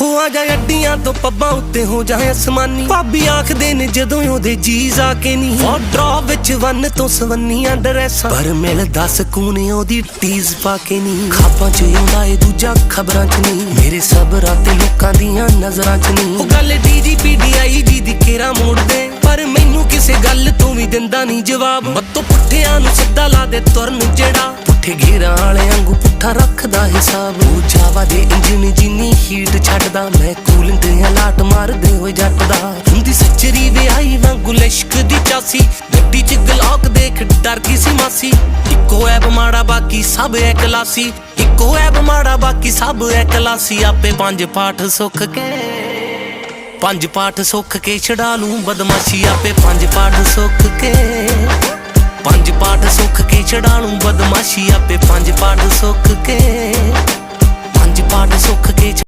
ਹੋ ਆ ਜਾ ਅੱਡੀਆਂ ਤੋਂ ਪੱਬਾਂ ਉੱਤੇ ਹੋ ਜਾ ਅਸਮਾਨੀ। ਭਾਬੀ ਆਖਦੇ ਨੇ ਜਦੋਂ ਉਹਦੇ ਜੀਜ਼ ਆ ਕੇ ਨਹੀਂ ਵਾਰਡਰੋਬ ਵਿੱਚ ਵੰਨ ਤੋਂ ਸਵੰਨੀਆਂ ਡਰੈਸਾਂ। ਪਰ ਮਿਲਦਾ ਸਕੂਨ ਉਹਦੀ ਟੀਜ਼ ਪਾ ਕੇ ਨਹੀਂ ਖਾਪਾਂ 'ਚ ਆਉਂਦਾ ਏ ਦੂਜਾ ਖਬਰਾਂ 'ਚ ਨਹੀਂ ਮੇਰੇ ਸਭ ਤੇ ਲੋਕਾਂ ਦੀਆਂ ਨਜ਼ਰਾਂ 'ਚ ਨਹੀਂ ਉਹ ਗੱਲ ਡੀਜੀਪੀ ਡੀਆਈ ਜੀ ਦੀ ਕੇਰਾ ਮੋੜਦੇ। ਪਰ ਮੈਨੂੰ ਕਿਸੇ ਗੱਲ ਤੋਂ ਵੀ ਦਿੰਦਾ ਨਹੀਂ ਜਵਾਬ। ਮੱਤੋਂ ਪੁੱਠਿਆਂ ਨੂੰ ਸਿੱਧਾ ਲਾ ਦੇ ਤੁਰਨ ਜਿਹੜਾ। ਪੁੱਠੇ ਘੇਰਾਂ ਵਾਲੇ ਵਾਂਗੂ ਪੁੱਠਾ ਰੱਖਦਾ ਹਿਸਾਬ। ਉਹ ਜਾਵਾ ਦੇ ਇੰਜਨ ਜਿੰਨੀ ਹੀਟ ਛੱਡਦਾ, ਮੈਂ ਕੂਲਿੰਗ ਤੇ ਹਲਾਟ ਮਾਰਦੇ ਹੋਏ ਜੱਟ ਦਾ ਹੁੰਦੀ ਸੱਚਰੀ ਵਿਆਹੀ ਵਾਂਗੂ ਲਿਸ਼ਕ ਦੀ ਚਾਸੀ। ਗੱਡੀ ਚ ਗਲੌਕ ਦੇਖ ਡਰ ਗਈ ਸੀ ਮਾਸੀ। ਇੱਕੋ ਐਬ ਮਾੜਾ, ਬਾਕੀ ਸਭ ਐ ਕਲਾਸੀ। ਇੱਕੋ ਐਬ ਮਾੜਾ, ਬਾਕੀ ਸਭ ਐ ਕਲਾਸੀ। ਆਪੇ ਪੰਜ ਪਾਠ ਸੁੱਖ ਕੇ, ਪੰਜ ਪਾਠ ਸੁੱਖ ਕੇ ਛਡਾ ਲੂੰ ਬਦਮਾਸ਼ੀ। ਆਪੇ ਪੰਜ ਪਾਠ ਸੁੱਖ ਕੇ। ਸੁੱਖ ਬਦਮਾਸ਼ੀ ਆਪੇ ਪੰਜ ਪਾਠ